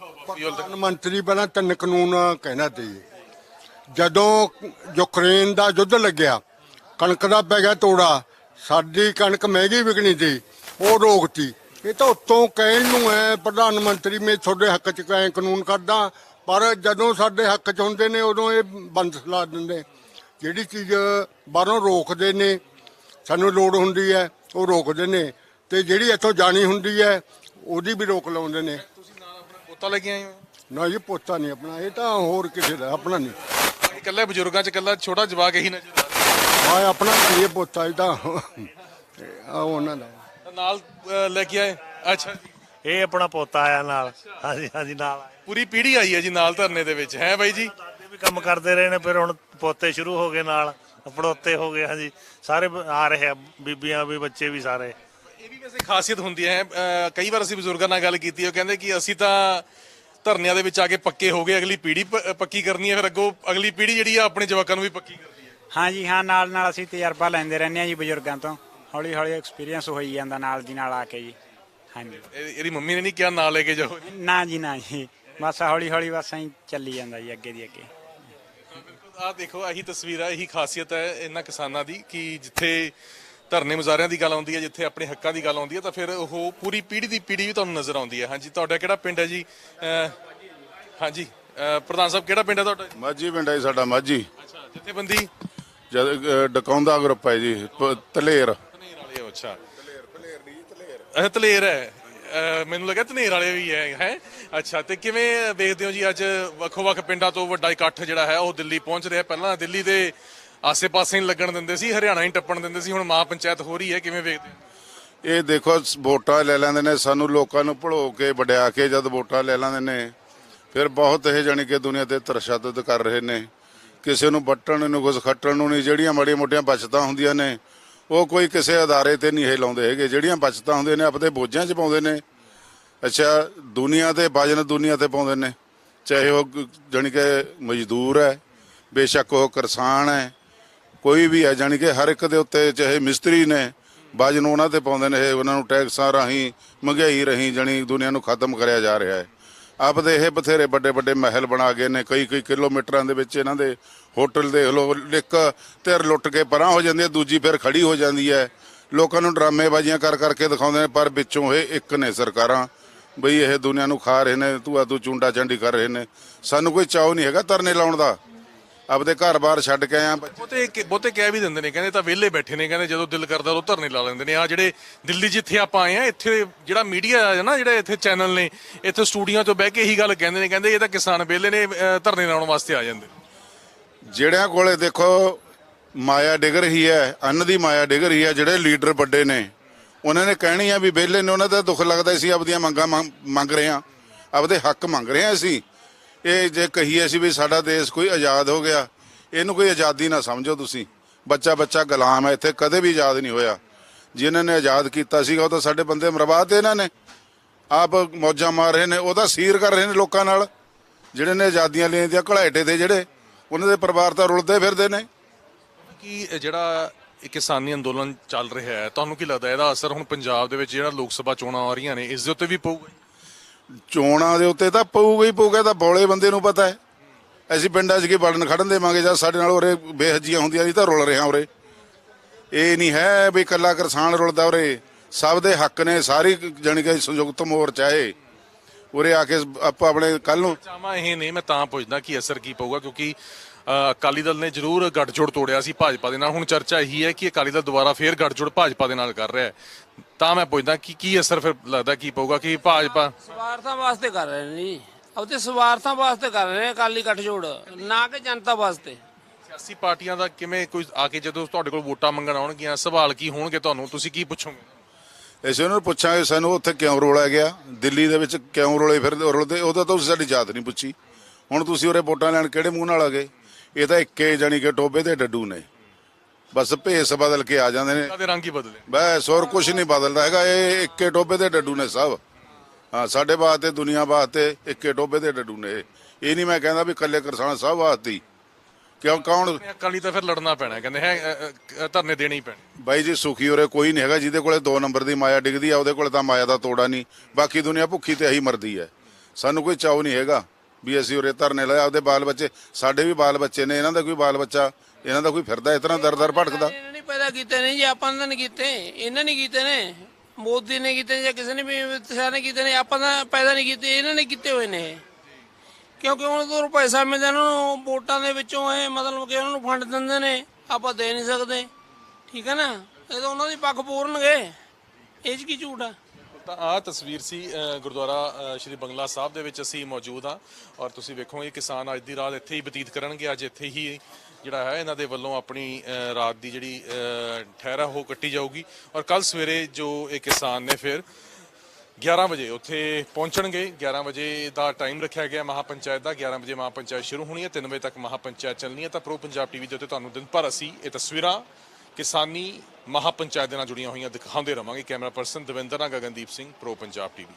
ਬਾਪੂ ਜੀ ਵੱਲ ਪ੍ਰਧਾਨ ਮੰਤਰੀ ਪਹਿਲਾਂ ਤਿੰਨ ਕਾਨੂੰਨ ਕਹਿਣਾ ਤੇ ਜਦੋਂ ਯੂਕਰੇਨ ਦਾ ਯੁੱਧ ਲੱਗਿਆ ਕਣਕ ਦਾ ਪੈ ਗਿਆ ਤੋੜਾ ਸਾਡੀ ਕਣਕ ਮਹਿੰਗੀ ਵਿਕਣੀ ਸੀ ਉਹ ਰੋਕਤੀ। ਇਹ ਤਾਂ ਉੱਤੋਂ ਕਹਿਣ ਨੂੰ ਹੈ ਪ੍ਰਧਾਨ ਮੰਤਰੀ ਮੈਂ ਤੁਹਾਡੇ ਹੱਕ 'ਚ ਕਹੇ ਕਾਨੂੰਨ ਕਰਦਾ ਪਰ ਜਦੋਂ ਸਾਡੇ ਹੱਕ 'ਚ ਹੁੰਦੇ ਨੇ ਉਦੋਂ ਇਹ ਬੰਦ ਲਾ ਦਿੰਦੇ। ਜਿਹੜੀ ਚੀਜ਼ ਬਾਹਰੋਂ ਰੋਕਦੇ ਨੇ ਸਾਨੂੰ ਲੋੜ ਹੁੰਦੀ ਹੈ ਉਹ ਰੋਕਦੇ ਨੇ। ਤੇ ਜਿਹੜੀ ਇੱਥੋਂ ਜਾਣੀ ਹੁੰਦੀ ਹੈ ਉਹਦੀ ਵੀ ਰੋਕ ਲਾਉਂਦੇ ਨੇ। ਪੋਤਾ ਲੈ ਕੇ ਆਏ ਹੋ? ਨਾ ਇਹ ਪੋਤਾ ਨਹੀਂ ਆਪਣਾ ਇਹ ਤਾਂ ਹੋਰ ਕਿਸੇ ਦਾ ਆਪਣਾ ਨਹੀਂ। ਇਕੱਲੇ ਬਜ਼ੁਰਗਾਂ ਚ ਇਕੱਲਾ ਛੋਟਾ ਜਵਾਕ ਇਹੀ ਨਜ਼ਰ ਆ ਰਿਹਾ। ਹਾਂ ਆਪਣਾ ਨਹੀਂ ਇਹ ਪੋਤਾ ਇਹ ਤਾਂ ਆ ਉਹਨਾਂ ਦਾ। ਤਾਂ ਨਾਲ ਲੈ ਕੇ ਆਏ? ਅੱਛਾ ਜੀ। ਇਹ ਆਪਣਾ ਪੋਤਾ ਆਇਆ ਨਾਲ। ਹਾਂਜੀ ਹਾਂਜੀ ਨਾਲ ਆਇਆ। ਪੂਰੀ ਪੀੜ੍ਹੀ ਆਈ ਹੈ ਜੀ ਨਾਲ ਧਰਨੇ ਦੇ ਵਿੱਚ ਹੈ ਬਾਈ ਜੀ? ਦਾਦੇ ਵੀ ਕੰਮ ਕਰਦੇ ਰਹੇ ਨੇ ਫਿਰ ਹੁਣ ਪੋਤੇ ਸ਼ੁਰੂ ਹੋ ਗਏ ਨਾਲ। ਪੜੋਤੇ ਹੋ ਗਏ ਹਾਂਜੀ। ਸਾਰੇ ਬ- ਆ ਰਹੇ ਆ ਬੀਬੀਆਂ ਵੀ ਬੱਚੇ ਵੀ ਸਾਰੇ। ਇਹ ਵੀ ਵੈਸੇ ਖਾਸੀਅਤ ਹੁੰਦੀ ਹੈ। ਅਹ, ਕਈ ਵਾਰ ਅਸੀਂ ਬਜ਼ੁਰਗਾਂ ਨਾਲ ਗੱਲ ਕੀਤੀ ਉਹ ਕਹਿੰਦੇ ਕਿ ਅਸੀਂ ਤਾਂ ਧਰਨਿਆਂ ਦੇ ਵਿੱਚ ਆ ਕੇ ਪੱਕੇ ਹੋ ਗਏ ਅਗਲੀ ਪੀੜ੍ਹੀ ਪ- ਪੱਕੀ ਕਰਨੀ ਹੈ ਫਿਰ ਅੱਗੋਂ ਅਗਲੀ ਪੀੜ੍ਹੀ ਜਿਹੜੀ ਆ ਆਪਣੇ ਜਵਾਕਾਂ ਨੂੰ ਵੀ ਪੱਕੀ ਕਰਦੀ ਹੈ। ਹਾਂਜੀ ਹਾਂ ਨਾਲ ਨਾਲ ਅਸੀਂ ਤਜਰਬਾ ਲੈਂਦੇ ਰਹਿੰਦੇ ਹਾਂ ਜੀ ਬਜ਼ੁਰਗਾਂ ਤੋਂ। ਹੌਲੀ ਹੌਲੀ ਐਕਸਪੀਰੀਅੰਸ ਹੋਈ ਜਾਂਦਾ ਨਾਲ ਦੀ ਨਾਲ ਆ ਕੇ ਜੀ। ਹਾਂਜੀ। ਇਹ- ਇਹਦੀ ਮੰਮੀ ਨੇ ਨਹੀਂ ਕਿਹਾ ਨਾਲ ਲੈ ਕੇ ਜਾਓ। ਨਾ ਜੀ ਨਾ ਜੀ। ਬਸ ਹੌਲੀ ਹੌਲੀ ਬਸ ਐਂ ਚੱਲੀ ਜਾਂਦਾ ਜੀ ਅੱਗੇ ਦੀ ਅੱਗੇ। ਆਹ ਦੇਖੋ ਆਹੀ ਤਸਵੀਰ ਹੈ ਇਹੀ ਖਾਸੀਅਤ ਹੈ ਇਹਨਾਂ ਕਿਸਾਨਾਂ ਦੀ ਕਿ ਜਿੱਥੇ ਧਰਨੇ ਮੁਜ਼ਾਹਰਿਆਂ ਦੀ ਗੱਲ ਆਉਂਦੀ ਹੈ ਜਿੱਥੇ ਆਪਣੇ ਹੱਕਾਂ ਦੀ ਗੱਲ ਆਉਂਦੀ ਹੈ ਤਾਂ ਫਿਰ ਉਹ ਪੂਰੀ ਪੀੜ੍ਹੀ ਦੀ ਪੀੜ੍ਹੀ ਵੀ ਤੁਹਾਨੂੰ ਨਜ਼ਰ ਆਉਂਦੀ ਹੈ ਹਾਂਜੀ ਤੁਹਾਡਾ ਕਿਹੜਾ ਪਿੰਡ ਹੈ ਜੀ? ਅਹ, ਹਾਂਜੀ ਅਹ, ਪ੍ਰਧਾਨ ਸਾਹਿਬ ਕਿਹੜਾ ਪਿੰਡ ਹੈ ਤੁਹਾਡਾ? ਮਾਝੀ ਪਿੰਡ ਹੈ ਜੀ ਸਾਡਾ ਮਾਝੀ। ਅੱਛਾ ਜਥੇਬੰਦੀ? ਜਦ ਅ, ਡਕਾਉਂਦਾ ਗਰੁੱਪ ਹੈ ਜੀ ਪ- ਤਲੇਰ। ਧਨੇਰ ਵਾਲੇ ਹੋ, ਅੱਛਾ। ਧਲੇਰ ਨਹੀਂ ਧਲੇਰ ਹੈ। ਮੈਨੂੰ ਲੱਗਾ ਧਨੇਰ ਵਾਲੇ ਵੀ ਹੈ ਹੈ। ਅੱਛਾ, ਤੇ ਕਿਵੇਂ ਵੇਖਦੇ ਹੋ ਜੀ ਅੱਜ ਵੱਖੋ-ਵੱਖ ਪਿੰਡਾਂ ਤੋਂ ਵੱਡਾ ਇਕੱਠ ਜਿਹੜਾ ਹੈ, ਉਹ ਦਿੱਲੀ ਪਹੁੰਚ ਰਿਹਾ। ਪਹਿਲਾਂ ਦਿੱਲੀ ਦੇ ਆਸੇ-ਪਾਸੇ ਨਹੀਂ ਲੱਗਣ ਦਿੰਦੇ ਸੀ, ਹਰਿਆਣਾ ਹੀ ਟੱਪਣ ਦਿੰਦੇ ਸੀ, ਹੁਣ ਮਾਂ ਪੰਚਾਇਤ ਹੋ ਰਹੀ ਹੈ, ਕਿਵੇਂ ਵੇਖਦੇ ਹੋ? ਇਹ ਦੇਖੋ ਵੋਟਾਂ ਲੈ ਲੈਂਦੇ ਨੇ, ਸਾਨੂੰ ਲੋਕਾਂ ਨੂੰ ਭੜੋ ਕੇ, ਵਡਿਆ ਕੇ ਜਦ ਵੋਟਾਂ ਲੈ ਲੈਂਦੇ ਨੇ, ਫਿਰ ਬਹੁਤ ਇਹ ਜਾਣੀ ਕਿ ਦੁਨੀਆ ਤੇ ਤਰਸ਼ਦਦ ਕਰ ਰਹੇ ਨੇ। ਕਿਸੇ ਨੂੰ ਵੱਟਣ ਨੂੰ ਕੁਝ ਖੱਟਣ ਨੂੰ ਨਹੀਂ, ਜਿਹੜੀਆਂ ਮਾੜੀਆਂ ਮੋਟੀਆਂ ਬਚਤਾਂ ਹੁੰਦੀਆਂ ਨੇ ਉਹ ਕੋਈ ਕਿਸੇ ਅਦਾਰੇ ਤੇ ਨਹੀਂ ਇਹ ਲਾਉਂਦੇ ਹੈਗੇ। ਜਿਹੜੀਆਂ ਬਚਤਾਂ ਹੁੰਦੀਆਂ ਨੇ, ਆਪਦੇ ਬੋਝਾਂ 'ਚ ਪਾਉਂਦੇ ਨੇ। ਅੱਛਾ, ਦੁਨੀਆ ਤੇ, ਵਜਨ ਦੁਨੀਆ ਤੇ ਪਾਉਂਦੇ ਨੇ। ਚਾਹੇ ਉਹ ਗ- ਜਾਣੀ ਕਿ ਮਜ਼ਦੂਰ ਹੈ, ਬੇਸ਼ੱਕ ਉਹ ਕਿਸਾਨ ਹੈ, ਕੋਈ ਵੀ ਹੈ, ਜਾਣੀ ਕਿ ਹਰ ਇੱਕ ਦੇ ਉੱਤੇ ਚਾਹੇ ਮਿਸਤਰੀ ਨੇ, ਵਜਨ ਉਹਨਾਂ ਤੇ ਪਾਉਂਦੇ ਨੇ, ਇਹ ਉਹਨਾਂ ਨੂੰ ਟੈਕਸਾਂ ਰਾਹੀਂ ਮਹਿੰਗਾਈ ਰਹੀ ਜਾਣੀ ਦੁਨੀਆ ਨੂੰ ਖਤਮ ਕਰਿਆ ਜਾ ਰਿਹਾ ਹੈ। ਆਪਦੇ ਇਹ ਬਥੇਰੇ ਵੱਡੇ ਵੱਡੇ ਮਹਿਲ ਬਣਾ ਗਏ ਨੇ ਕਈ ਕਈ ਕਿਲੋਮੀਟਰਾਂ ਦੇ ਵਿੱਚ ਇਹਨਾਂ ਦੇ ਹੋਟਲ ਦੇ ਲਓ, ਇੱਕ ਧਿਰ ਲੁੱਟ ਕੇ ਪਰਾਂ ਹੋ ਜਾਂਦੀ ਹੈ, ਦੂਜੀ ਫਿਰ ਖੜੀ ਹੋ ਜਾਂਦੀ ਹੈ। ਲੋਕਾਂ ਨੂੰ ਡਰਾਮੇਬਾਜ਼ੀਆਂ ਕਰ ਕਰਕੇ ਦਿਖਾਉਂਦੇ ਨੇ, ਪਰ ਵਿੱਚੋਂ ਇਹ ਇੱਕ ਨੇ ਸਰਕਾਰਾਂ। ਬਈ ਇਹ ਦੁਨੀਆ ਨੂੰ ਖਾ ਰਹੇ ਨੇ ਤੂੰ ਤੂੰ ਚੁੰਡਾ ਚੰਡੀ ਕਰ ਰਹੇ ਨੇ। ਸਾਨੂੰ ਕੋਈ ਚਾਅ ਨਹੀਂ ਹੈਗਾ ਧਰਨੇ ਲਾਉਣ ਦਾ। ਆਪਦੇ ਘਰ-ਬਾਰ ਛੱਡ ਕੇ ਆਇਆ ਬਹੁਤੇ ਬਹੁਤੇ ਕਹਿ ਵੀ ਦਿੰਦੇ ਨੇ, ਕਹਿੰਦੇ ਤਾਂ ਵਿਹਲੇ ਬੈਠੇ ਨੇ, ਕਹਿੰਦੇ ਜਦੋਂ ਦਿਲ ਕਰਦਾ ਉਹ ਧਰਨੇ ਲਾ ਲੈਂਦੇ ਨੇ। ਆ ਜਿਹੜੇ ਦਿੱਲੀ ਜਿੱਥੇ ਆਪਾਂ ਆਏ ਆ, ਇੱਥੇ ਜਿਹੜਾ ਮੀਡੀਆ ਹੈ ਨਾ, ਜਿਹੜੇ ਇੱਥੇ ਚੈਨਲ ਨੇ, ਇੱਥੇ ਸਟੂਡੀਓ ਤੋਂ ਬਹਿ ਕੇ ਇਹੀ ਗੱਲ ਕਹਿੰਦੇ ਨੇ, ਕਹਿੰਦੇ ਇਹ ਤਾਂ ਕਿਸਾਨ ਵਿਹਲੇ ਨੇ ਧਰਨੇ ਲਾਉਣ ਵਾਸਤੇ ਆ ਜਾਂਦੇ। ਜਿਹੜਿਆਂ ਕੋਲੇ ਦੇਖੋ ਮਾਇਆ ਡਿੱਗ ਰਹੀ ਹੈ, ਅੰਨ ਦੀ ਮਾਇਆ ਡਿੱਗ ਰਹੀ ਹੈ, ਜਿਹੜੇ ਲੀਡਰ ਵੱਡੇ ਨੇ, ਉਹਨਾਂ ਨੇ ਕਹਿਣੀ ਆ ਵੀ ਵਿਹਲੇ ਨੇ, ਉਹਨਾਂ ਦਾ ਦੁੱਖ ਲੱਗਦਾ ਸੀ, ਆਪਦੀਆਂ ਮੰਗਾਂ ਮੰਗ- ਮੰਗ ਰਹੇ ਆ ਆਪਦੇ ਹੱਕ ਮੰਗ ਰਹੇ ਆ ਅਸੀਂ। ਇਹ ਜੇ ਕਹੀਏ ਸੀ ਵੀ ਸਾਡਾ ਦੇਸ਼ ਕੋਈ ਆਜ਼ਾਦ ਹੋ ਗਿਆ, ਇਹਨੂੰ ਕੋਈ ਆਜ਼ਾਦੀ ਨਾ ਸਮਝੋ ਤੁਸੀਂ। ਬੱਚਾ ਬੱਚਾ ਗੁਲਾਮ ਹੈ, ਇੱਥੇ ਕਦੇ ਵੀ ਆਜ਼ਾਦ ਨਹੀਂ ਹੋਇਆ। ਜਿਨ੍ਹਾਂ ਨੇ ਆਜ਼ਾਦ ਕੀਤਾ ਸੀਗਾ, ਉਹ ਤਾਂ ਸਾਡੇ ਬੰਦੇ ਮਰਵਾ ਤੇ ਇਹਨਾਂ ਨੇ। ਆਪ ਮੌਜਾਂ ਮਾਰ ਰਹੇ ਨੇ, ਉਹਦਾ ਸੀਰ ਕਰ ਰਹੇ ਨੇ ਲੋਕਾਂ ਨਾਲ। ਜਿਹੜੇ ਨੇ ਆਜ਼ਾਦੀਆਂ ਲੈਣ ਦੀਆਂ ਘੜਾਇਟੇ ਤੇ ਜਿਹੜੇ ਉਹਨਾਂ ਦੇ ਪਰਿਵਾਰ ਤਾਂ ਰੁਲਦੇ ਫਿਰਦੇ ਨੇ। ਕਿ ਜਿਹੜਾ ਇਹ ਕਿਸਾਨੀ ਅੰਦੋਲਨ ਚੱਲ ਰਿਹਾ ਹੈ ਤੁਹਾਨੂੰ ਕੀ ਲੱਗਦਾ ਇਹਦਾ ਅਸਰ ਹੁਣ ਪੰਜਾਬ ਦੇ ਵਿੱਚ ਜਿਹੜਾ ਲੋਕ ਸਭਾ ਚੋਣਾਂ ਆ ਰਹੀਆਂ ਨੇ ਇਸ ਦੇ ਉੱਤੇ ਵੀ ਪਊਗਾ? ਚੋਣਾਂ ਦੇ ਉੱਤੇ ਤਾਂ ਪਊਗਾ ਹੀ ਪਊਗਾ ਤਾਂ ਬੋਲੇ ਬੰਦੇ ਨੂੰ ਪਤਾ ਹੈ। ਅਸੀਂ ਪਿੰਡਾਂ 'ਚ ਕੀ ਬੜਨ ਖੜਨ ਦੇਵਾਂਗੇ ਜਦ ਸਾਡੇ ਨਾਲ ਉਰੇ ਬੇਹੱਜੀਆਂ ਹੁੰਦੀਆਂ ਸੀ ਤਾਂ ਰੁਲ ਰਿਹਾ ਉਰੇ। ਇਹ ਨਹੀਂ ਹੈ ਵੀ ਇਕੱਲਾ ਕਿਸਾਨ ਰੁਲਦਾ ਉਰੇ ਸਭ ਦੇ ਹੱਕ ਨੇ ਸਾਰੀ ਜਾਣੀ ਕਿ ਸੰਯੁਕਤ ਮੋਰਚਾ ਹੈ ਉਰੇ ਆ ਕੇ ਆਪਾਂ ਆਪਣੇ ਕੱਲ ਨੂੰ ਚਾਹਾਂ ਇਹ ਨੇ ਮੈਂ ਤਾਂ ਪੁੱਛਦਾ ਕਿ ਅਸਰ ਕੀ ਪਊਗਾ ਕਿਉਂਕਿ ਅਕਾਲੀ ਦਲ ਨੇ ਜ਼ਰੂਰ ਗੱਠਜੋੜ ਤੋੜਿਆ ਸੀ ਭਾਜਪਾ ਦੇ ਨਾਲ। ਹੁਣ ਚਰਚਾ ਇਹੀ ਹੈ ਕਿ ਅਕਾਲੀ ਦਲ ਦੁਬਾਰਾ ਫੇਰ ਗੱਠਜੋੜ ਭਾਜਪਾ ਦੇ ਨਾਲ ਕਰ ਰਿਹਾ ਹੈ। ਤਾਂ ਮੈਂ ਪੁੱਛਦਾ ਕਿ ਕੀ ਅਸਰ ਫਿਰ ਲੱਗਦਾ ਕੀ ਪਊਗਾ ਕਿ ਭਾਜਪਾ ਸਵਾਰਥਾਂ ਵਾਸਤੇ ਕਰ ਰਹੇ ਨੇ ਜੀ। ਆਪਦੇ ਸਵਾਰਥਾਂ ਵਾਸਤੇ ਕਰ ਰਹੇ ਆ ਅਕਾਲੀ ਗੱਠਜੋੜ ਨਾ ਕਿ ਜਨਤਾ ਵਾਸਤੇ। ਸਿਆਸੀ ਪਾਰਟੀਆਂ ਦਾ ਕਿਵੇਂ ਕੋਈ ਆ ਕੇ ਜਦੋਂ ਤੁਹਾਡੇ ਕੋਲ ਵੋਟਾਂ ਮੰਗਣ ਆਉਣਗੀਆਂ ਸਵਾਲ ਕੀ ਹੋਣਗੇ ਤੁਹਾਨੂੰ? ਤੁਸੀਂ ਕੀ ਪੁੱਛੋਗੇ? ਅਸੀਂ ਉਹਨਾਂ ਨੂੰ ਪੁੱਛਾਂਗੇ ਸਾਨੂੰ ਉੱਥੇ ਕਿਉਂ ਰੋਲਿਆ ਗਿਆ? ਦਿੱਲੀ ਦੇ ਵਿੱਚ ਕਿਉਂ ਰੋਲੇ ਫਿਰਦੇ ਰੋਲਦੇ ਉਹਦਾ ਤਾਂ ਤੁਸੀਂ ਸਾਡੀ ਜਾਤ ਨਹੀਂ ਪੁੱਛੀ। ਹੁਣ ਤੁਸੀਂ ਉਰੇ ਵੋਟਾਂ ਲੈਣ ਕਿਹੜੇ ਮੂੰਹ ਨਾਲ ਆ ਗਏ? ਇਹ ਤਾਂ ਇੱਕੇ ਜਾਣੀ ਕਿ ਟੋਬੇ ਤੇ ਡੱਡੂ ਨੇ। ਬਸ ਭੇਸ ਬਦਲ ਕੇ ਆ ਜਾਂਦੇ ਨੇ। ਦੇ ਰੰਗ ਹੀ ਬਦਲੇ। ਬਸ ਹੋਰ ਕੁਝ ਨਹੀਂ ਬਦਲਦਾ ਹੈਗਾ। ਇਹ ਇੱਕੇ ਟੋਬੇ ਤੇ ਡੱਡੂ ਨੇ ਸਭ। ਹਾਂ ਸਾਡੇ ਵਾਸਤੇ ਦੁਨੀਆ ਵਾਸਤੇ ਇੱਕੇ ਟੋਬੇ ਤੇ ਡੱਡੂ ਨੇ ਇਹ। ਨਹੀਂ ਮੈਂ ਕਹਿੰਦਾ ਵੀ ਇਕੱਲੇ ਕਿਸਾਨ ਸਭ ਵਾਸਤੇ। ਕਿਉਂ ਕੌਣ? ਅਕਾਲੀ ਤਾਂ ਫਿਰ ਲੜਨਾ ਪੈਣਾ ਕਹਿੰਦੇ ਹੈ ਧਰਨੇ ਦੇਣੇ ਹੀ ਪੈਣੇ। ਬਾਈ ਜੀ ਸੁਖੀ ਉਰੇ ਕੋਈ ਨਹੀਂ ਹੈਗਾ ਜਿਹਦੇ ਕੋਲੇ 2 ਨੰਬਰ ਦੀ ਮਾਇਆ ਡਿੱਗਦੀ ਆ ਉਹਦੇ ਕੋਲੇ ਤਾਂ ਮਾਇਆ ਦਾ ਤੋੜਾ ਨਹੀਂ। ਬਾਕੀ ਦੁਨੀਆ ਭੁੱਖੀ ਤੇ ਇਹੀ ਮਰਦੀ ਹੈ। ਸਾਨੂੰ ਕੋਈ ਚਾਉ ਨਹੀਂ ਹੈਗਾ ਵੀ ਅਸੀਂ ਉਰੇ ਧਰਨੇ ਲਾਏ ਆਪਦੇ ਬਾਲ ਬੱਚੇ ਸਾਡੇ ਵੀ ਬਾਲ ਬੱਚੇ ਨੇ ਇਹਨਾਂ ਦਾ ਕੋਈ ਬਾਲ ਬੱਚਾ ਇਹਨਾਂ ਦਾ ਕੋਈ ਫਿਰਦਾ ਇਸ ਤਰ੍ਹਾਂ ਦਰ ਦਰ ਭਟਕਦਾ। ਇਹਨਾਂ ਨੇ ਪੈਦਾ ਕੀਤੇ ਨੇ ਜੀ ਆਪਾਂ ਨੇ ਤਾਂ ਨਹੀਂ ਕੀਤੇ ਇਹਨਾਂ ਨੇ ਕੀਤੇ ਨੇ। ਮੋਦੀ ਨੇ ਕੀਤੇ ਜਾਂ ਕਿਸੇ ਨੇ ਵੀ ਕਿਸੇ ਨੇ ਕੀਤੇ ਨੇ ਆਪਾਂ ਤਾਂ ਪੈਦਾ ਨਹੀਂ ਕੀਤੇ ਇਹਨਾਂ ਨੇ ਕੀਤੇ ਹੋਏ ਨੇ। ਕਿਉਂਕਿ ਉਹਨਾਂ ਤੋਂ ਪੈਸਾ ਮਿਲਦਾ ਇਹਨਾਂ ਨੂੰ ਵੋਟਾਂ ਦੇ ਵਿੱਚੋਂ ਇਹ ਮਤਲਬ ਕਿ ਉਹਨਾਂ ਨੂੰ ਫੰਡ ਦਿੰਦੇ ਨੇ, ਆਪਾਂ ਦੇ ਨਹੀਂ ਸਕਦੇ। ਠੀਕ ਹੈ ਨਾ? ਇਹ ਤਾਂ ਉਹਨਾਂ ਦੀ ਪੱਖ ਪੂਰਨਗੇ। ਇਹ 'ਚ ਕੀ ਝੂਠ ਆ? ਤਾਂ ਆਹ ਤਸਵੀਰ ਸੀ ਗੁਰਦੁਆਰਾ ਸ਼੍ਰੀ ਬੰਗਲਾ ਸਾਹਿਬ ਦੇ ਵਿੱਚ ਅਸੀਂ ਮੌਜੂਦ ਹਾਂ। ਔਰ ਤੁਸੀਂ ਵੇਖੋਗੇ ਕਿਸਾਨ ਅੱਜ ਦੀ ਰਾਤ ਇੱਥੇ ਹੀ ਬਤੀਤ ਕਰਨਗੇ। ਅੱਜ ਇੱਥੇ ਹੀ ਜਿਹੜਾ ਹੈ, ਇਹਨਾਂ ਦੇ ਵੱਲੋਂ ਆਪਣੀ ਰਾਤ ਦੀ ਜਿਹੜੀ ਠਹਿਰਾ ਹੋ ਕੱਟੀ ਜਾਊਗੀ। ਔਰ ਕੱਲ ਸਵੇਰੇ ਜੋ ਇਹ ਕਿਸਾਨ ਨੇ ਫਿਰ 11 ਵਜੇ ਉੱਥੇ ਪਹੁੰਚਣਗੇ। 11 ਵਜੇ ਦਾ ਟਾਈਮ ਰੱਖਿਆ ਗਿਆ ਮਹਾਪੰਚਾਇਤ ਦਾ। 11 ਵਜੇ ਮਹਾਪੰਚਾਇਤ ਸ਼ੁਰੂ ਹੋਣੀ ਹੈ। 3 ਵਜੇ ਤੱਕ ਮਹਾਪੰਚਾਇਤ ਚੱਲਣੀ ਹੈ। ਤਾਂ ਪ੍ਰੋ ਪੰਜਾਬ ਟੀਵੀ ਦੇ ਉੱਤੇ ਤੁਹਾਨੂੰ ਦਿਨ ਭਰ ਅਸੀਂ ਇਹ ਤਸਵੀਰਾਂ ਕਿਸਾਨੀ ਮਹਾਪੰਚਾਇਤ ਦੇ ਨਾਲ ਜੁੜੀਆਂ ਹੋਈਆਂ ਦਿਖਾਉਂਦੇ ਰਵਾਂਗੇ। ਕੈਮਰਾ ਪਰਸਨ ਦਵਿੰਦਰ ਨਾਲ ਗਗਨਦੀਪ ਸਿੰਘ ਪ੍ਰੋ ਪੰਜਾਬ ਟੀਵੀ